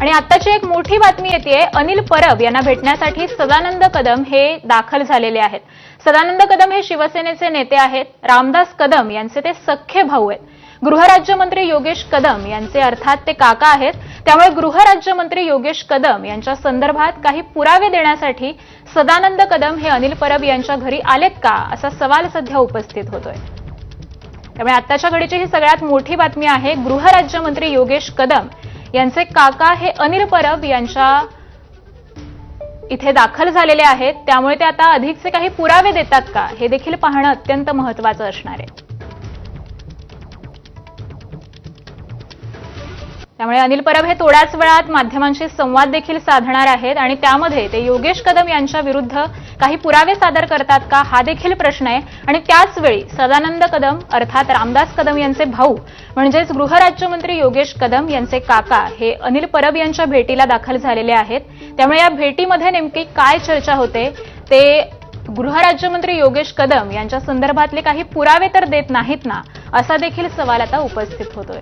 आणि आत्ताची एक मोठी बातमी येते अनिल परब यांना भेटण्यासाठी सदानंद कदम हे दाखल झालेले आहेत. सदानंद कदम हे शिवसेनेचे नेते आहेत रामदास कदम यांचे ते सख्खे भाऊ आहेत. गृहराज्यमंत्री योगेश कदम यांचे अर्थात ते काका आहेत. त्यामुळे गृहराज्यमंत्री योगेश कदम यांच्या संदर्भात काही पुरावे देण्यासाठी सदानंद कदम हे अनिल परब यांच्या घरी आलेत का असा सवाल सध्या उपस्थित होतोय. त्यामुळे आत्ताच्या घडीची ही सगळ्यात मोठी बातमी आहे गृहराज्यमंत्री योगेश कदम यांचे काका हे अनिल परब यांच्या इथे दाखल झालेले आहेत. त्यामुळे ते आता अधिकचे काही पुरावे देतात का? हे देखील पाहणं अत्यंत महत्वाचं असणार आहे. त्यामुळे अनिल परब हे थोड्याच वेळात माध्यमांशी संवाद देखील साधणार आहेत आणि त्यामध्ये ते योगेश कदम यांच्या विरुद्ध काही पुरावे सादर करतात का हा देखील प्रश्न आहे. आणि त्याचवेळी सदानंद कदम अर्थात रामदास कदम यांचे भाऊ म्हणजेच गृहराज्यमंत्री योगेश कदम यांचे काका हे अनिल परब यांच्या भेटीला दाखल झालेले आहेत. त्यामुळे या भेटीमध्ये नेमकी काय चर्चा होते ते गृहराज्यमंत्री योगेश कदम यांच्या संदर्भातले काही पुरावे तर देत नाहीत ना असा देखील सवाल आता उपस्थित होतोय.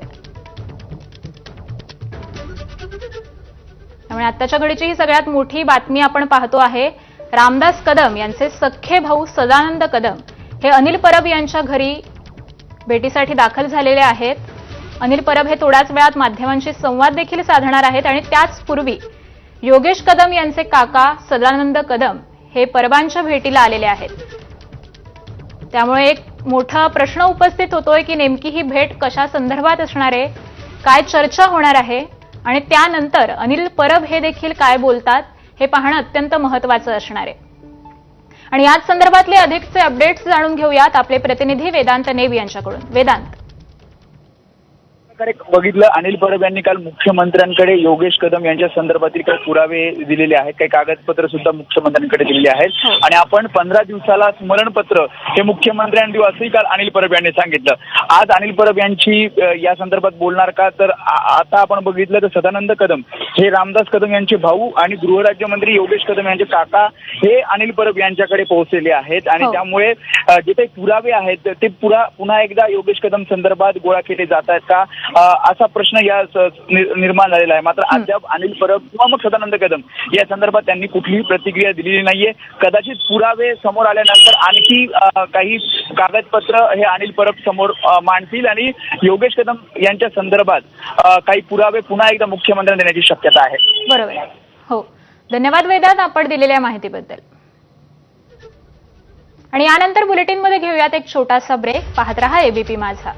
त्यामुळे आत्ताच्या घडीची ही सगळ्यात मोठी बातमी आपण पाहतो आहे रामदास कदम यांचे सख्खे भाऊ सदानंद कदम हे अनिल परब यांच्या घरी भेटीसाठी दाखल झालेले आहेत. अनिल परब हे थोड्याच वेळात माध्यमांशी संवाद देखील साधणार आहेत आणि त्याचपूर्वी योगेश कदम यांचे काका सदानंद कदम हे परबांच्या भेटीला आलेले आहेत. त्यामुळे एक मोठा प्रश्न उपस्थित होतोय की नेमकी ही भेट कशा संदर्भात असणार आहे काय चर्चा होणार आहे आणि त्यानंतर अनिल परब हे देखील काय बोलतात हे पाहणं अत्यंत महत्वाचं असणार आहे. आणि याच संदर्भातले अधिकचे अपडेट्स जाणून घेऊयात आपले प्रतिनिधी वेदांत नेब यांच्याकडून. वेदांत. प्रकारे बघितलं अनिल परब यांनी काल मुख्यमंत्र्यांकडे योगेश कदम यांच्या संदर्भातील काही पुरावे दिलेले आहेत काही कागदपत्र सुद्धा मुख्यमंत्र्यांकडे दिलेली आहेत. हो. आणि आपण पंधरा दिवसाला स्मरणपत्र हे मुख्यमंत्र्यांनी देऊ असंही काल अनिल परब यांनी सांगितलं. आज अनिल परब यांची या संदर्भात बोलणार का? तर आता आपण बघितलं तर सदानंद कदम हे रामदास कदम यांचे भाऊ आणि गृहराज्यमंत्री योगेश कदम यांचे काका हे अनिल परब यांच्याकडे पोहोचलेले आहेत. आणि हो. त्यामुळे जे काही पुरावे आहेत ते पुरा पुन्हा एकदा योगेश कदम संदर्भात गोळा केले जात आहेत का? असा प्रश्न या निर्माण झालेला आहे. मात्र अद्याप अनिल परब किंवा मग सदानंद कदम या संदर्भात त्यांनी कुठलीही प्रतिक्रिया दिलेली नाहीये. कदाचित पुरावे समोर आल्यानंतर आणखी काही कागदपत्र हे अनिल परब समोर मांडतील आणि योगेश कदम यांच्या संदर्भात काही पुरावे पुन्हा एकदा मुख्यमंत्र्यांना देण्याची शक्यता आहे. बरोबर आहे. हो. धन्यवाद वेदांत आपण दिलेल्या माहितीबद्दल. आणि यानंतर बुलेटिनमध्ये घेऊयात एक छोटासा ब्रेक. पाहत रहा एबीपी माझा.